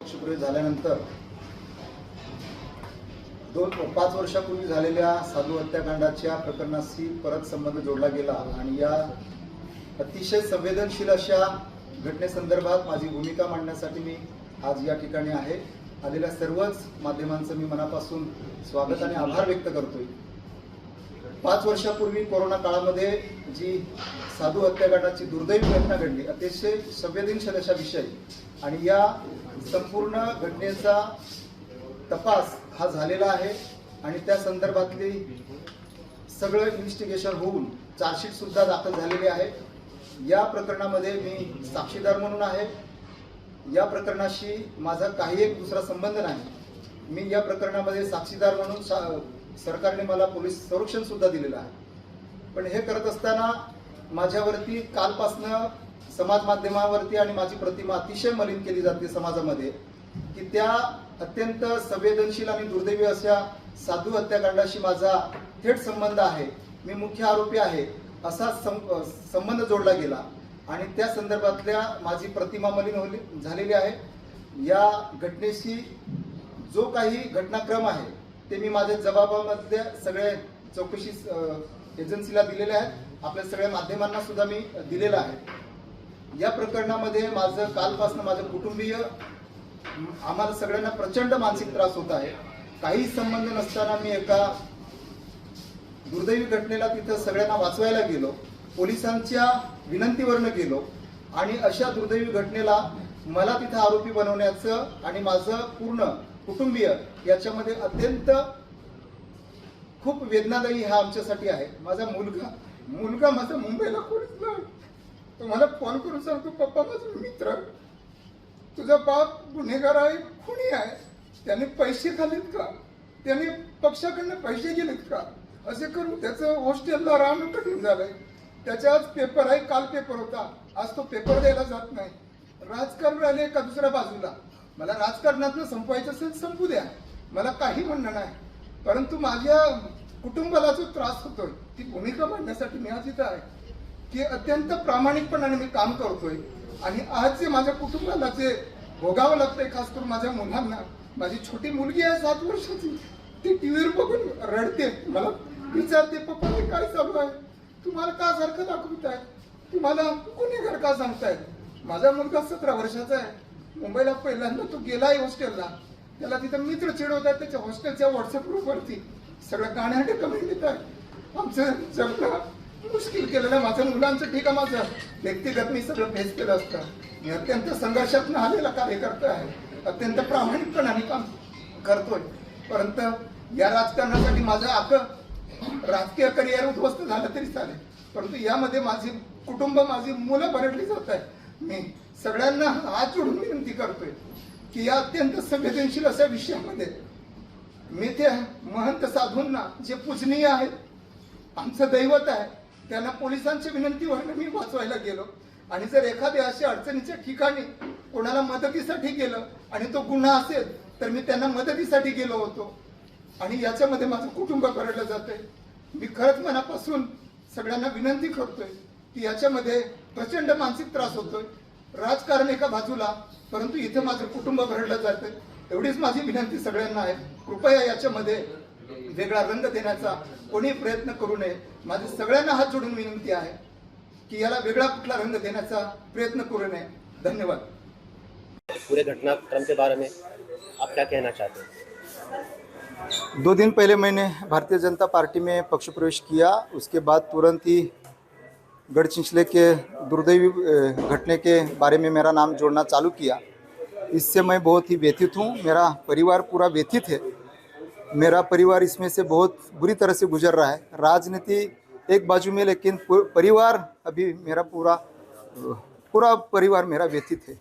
वर्षपूर्वी झाल्यानंतर दोन पाच वर्षापूर्वी झालेल्या साधू हत्याकांडाच्या प्रकरणाशी परत संबंध जोडला गेला आणि या अतिशय संवेदनशील अशा घटनेसंदर्भात माझी भूमिका मांडण्यासाठी मी आज या ठिकाणी आहे. आलेल्या सर्वच माध्यमांचं मी मनापासून स्वागत आणि आभार व्यक्त करतोय. पाच वर्षापूर्वी कोरोना काळामध्ये जी साधू हत्याकांडाची दुर्दैवी घटना घडली अतिशय संवेदनशील अशा विषय. आणि या संपूर्ण घटनेचा तपास हा झालेला आहे. आणि त्या संदर्भातली सगळं इन्व्हेस्टिगेशन होऊन चार्जशीट सुद्धा दाखल झालेली आहे. या प्रकरणामध्ये मी साक्षीदार म्हणून आहे. या प्रकरणाशी माझा काही एक दुसरा संबंध नाही. मी या प्रकरणामध्ये साक्षीदार म्हणून सा- सरकारने मला पोलीस संरक्षण सुद्धा दिलेलं आहे. पण हे करत असताना माझ्यावरती कालपासनं समाज माध्यमावरती आणि माझी प्रतिमा अतिशय मलिन केली जाते समाजामध्ये की त्या अत्यंत संवेदनशील आणि दुर्दैवी अशा साधू हत्याकांडाशी माझा थेट संबंध आहे. मी मुख्य आरोपी आहे. असा सं- संबंध जोडला गेला. आणि त्या संदर्भातल्या माझी प्रतिमा मलिन होली झालेली आहे. या घटनेशी जो काही घटनाक्रम आहे ते मी माझ्या जबाबामध्ये सगळे चौकशी एजन्सीला दिलेले आहेत. आपल्या सगळ्या माध्यमांना सुद्धा मी दिलेलं आहे. या प्रकरणामध्ये माझं कालपासून माझं कुटुंबीय आम्हाला सगळ्यांना प्रचंड मानसिक त्रास होत आहे. काही संबंध नसताना मी एका दुर्दैवी घटनेला तिथं सगळ्यांना वाचवायला गेलो. पोलिसांच्या विनंतीवरनं गेलो. आणि अशा दुर्दैवी घटनेला मला तिथं आरोपी बनवण्याचं आणि माझं पूर्ण कुटुंबीय याच्यामध्ये अत्यंत खूप वेदनादायी हा आमच्यासाठी आहे. माझा मुलगा मुलगा माझा मुंबईला कोणीच नाही. तो मला फोन करून सांगतो पप्पा माझा मित्र तुझा बाप गुन्हेगार आहे खुणी आहे. त्याने पैसे खाल्लेत का? त्याने पक्षाकडनं पैसे गेलेत का? असे करून त्याचं हॉस्टेलला राहणं कठीण झालंय. त्याच्या आज पेपर आहे काल पेपर होता. आज तो पेपर द्यायला जात नाही. राजकारण राहिले का दुसऱ्या बाजूला? मला राजकारणातलं संपवायचं असेल संपू द्या. मला काही म्हणणं नाही. परंतु माझ्या कुटुंबाला जो त्रास होतोय ती भूमिका मांडण्यासाठी मी आज इथं आहे. की अत्यंत प्रामाणिकपणाने मी काम करतोय. आणि आज जे माझ्या कुटुंबाला जे भोगावं लागतंय खास करून माझ्या मुलांना माझी छोटी मुलगी आहे सात वर्षाची ती टी व्हीवर बघून रडते. मला विचारते पप्पा हे काय चालू आहे? तुम्हाला का सारखं दाखवत आहे तुम्हाला गुन्हेगार का सांगतायत माझा मुलगा सतरा वर्षाचा आहे. मुंबईला पहिल्यांदा तो गेलाय हॉस्टेलला त्याला तिथं मित्र चिडवतात त्याच्या हॉस्टेलच्या व्हॉट्सअप ग्रुपवरती सगळं गाण्याटे कमेंट येत आमचं जगणं मुश्किल केलेलं माझं मुलांचं ठीक आहे माझं. व्यक्तिगत मी सगळं फेस केलं असतं. मी अत्यंत संघर्षात आलेला कार्यकर्ता आहे. अत्यंत प्रामाणिकपणाने काम करतोय. परंतु या राजकारणासाठी माझं आक राजकीय करिअर उद्ध्वस्त झालं तरी चालेल. परंतु यामध्ये माझी कुटुंब माझी मुलं भरडली जात आहे मी सगळ्यांना हात जोडून विनंती करतोय की या अत्यंत संवेदनशील अशा विषयामध्ये मी त्या महंत साधूंना जे पूजनीय आहेत आमचं दैवत आहे त्यांना पोलिसांच्या व्हायला मी वाचवायला गेलो. आणि जर एखाद्या अशा अडचणीच्या ठिकाणी कोणाला मदतीसाठी गेलं आणि तो गुन्हा असेल तर मी त्यांना मदतीसाठी गेलो होतो. आणि याच्यामध्ये माझं कुटुंब भरडलं जातंय. मी खरंच मनापासून सगळ्यांना विनंती करतोय की याच्यामध्ये प्रचंड मानसिक त्रास होतोय. राजकारण एका बाजूला परंतु इथं माझं कुटुंब भरडलं जातंय एवढीच माझी विनंती सगळ्यांना आहे. कृपया याच्यामध्ये वेगळा रंग देण्याचा कोणी प्रयत्न करू नये. माझी सगळ्यांना हात जोडून विनंती आहे की याला वेगळा कुठला रंग देण्याचा प्रयत्न करू नये. धन्यवाद. पूरे घटनाक्रम के बारे में आप क्या कहना चाहते हैं? दो दिन पहले मैंने भारतीय जनता पार्टी में पक्ष प्रवेश किया उसके बाद तुरंत ही गढ़चिंचले के दुर्दैवी घटने के बारे में मेरा नाम जोड़ना चालू किया। इससे मैं बहुत ही व्यथित हूँ। मेरा परिवार पूरा व्यथित है। मेरा परिवार इसमें से बहुत बुरी तरह से गुजर रहा है। राजनीति एक बाजू में, लेकिन परिवार अभी मेरा पूरा पूरा परिवार मेरा व्यथित है।